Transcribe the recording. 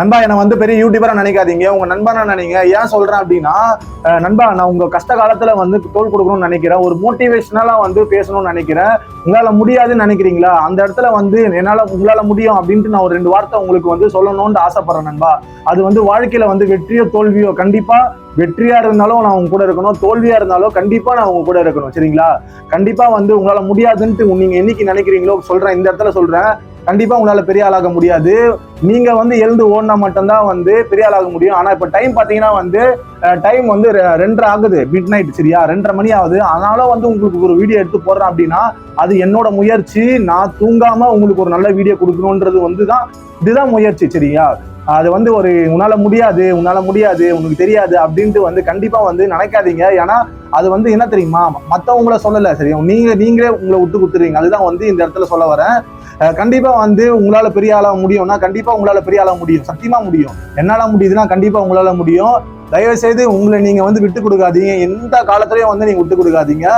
நண்பா என்னை வந்து பெரிய யூடியூபரா நினைக்காதீங்க. உங்க நண்பனா நினைங்க ஏன் சொல்றேன் அப்படின்னா நண்பா நான் உங்க கஷ்ட காலத்துல வந்து தோல் கொடுக்கணும்னு நினைக்கிறேன். ஒரு மோட்டிவேஷனலா வந்து பேசணும்னு நினைக்கிறேன். உங்களால முடியாதுன்னு நினைக்கிறீங்களா? அந்த இடத்துல வந்து என்னால உங்களால முடியும் அப்படின்ட்டு நான் ஒரு ரெண்டு வார்த்தை உங்களுக்கு வந்து சொல்லணும்னு ஆசைப்படுறேன் நண்பா. அது வந்து வாழ்க்கையில வந்து வெற்றியோ தோல்வியோ கண்டிப்பா வெற்றியா இருந்தாலும் நான் உங்க கூட இருக்கணும். தோல்வியா இருந்தாலும் கண்டிப்பா நான் உங்க கூட இருக்கணும் சரிங்களா? கண்டிப்பா வந்து உங்களால முடியாதுன்ட்டு நீங்க என்னைக்கு நினைக்கிறீங்களோ சொல்றேன். இந்த இடத்துல சொல்றேன். கண்டிப்பா உங்களால பெரிய ஆளாக முடியாது. நீங்க வந்து எழுந்து ஓடினா மட்டும்தான் வந்து பெரிய ஆளாக முடியும். ஆனா இப்ப டைம் பாத்தீங்கன்னா வந்து டைம் வந்து ரெ- ரெண்டரை ஆகுது. மிட் நைட் சரியா? ரெண்டரை மணி ஆகுது. அதனால வந்து உங்களுக்கு ஒரு வீடியோ எடுத்து போடுறேன் அப்படின்னா அது என்னோட முயற்சி. நான் தூங்காம உங்களுக்கு ஒரு நல்ல வீடியோ கொடுக்கணுன்றது வந்து தான் இதுதான் முயற்சி சரியா? அது வந்து ஒரு உன்னால முடியாது உன்னால முடியாது உனக்கு தெரியாது அப்படின்ட்டு வந்து கண்டிப்பா வந்து நினைக்காதீங்க. ஏன்னா அது வந்து என்ன தெரியுமா? மத்தவங்கள சொல்லல சரியா நீங்க நீங்களே உங்களை விட்டு கொடுத்துருவீங்க அதுதான் வந்து இந்த இடத்துல சொல்ல வரேன். கண்டிப்பாக கண்டிப்பா வந்து உங்களால பெரிய ஆளாக முடியும்னா கண்டிப்பா உங்களால பெரிய ஆளாக முடியும். சத்தியமா முடியும். என்னால முடியுதுன்னா கண்டிப்பா உங்களால முடியும். தயவு செய்து உங்களை நீங்க வந்து விட்டு கொடுக்காதீங்க. எந்த காலத்திலயும் வந்து நீங்க விட்டு கொடுக்காதீங்க.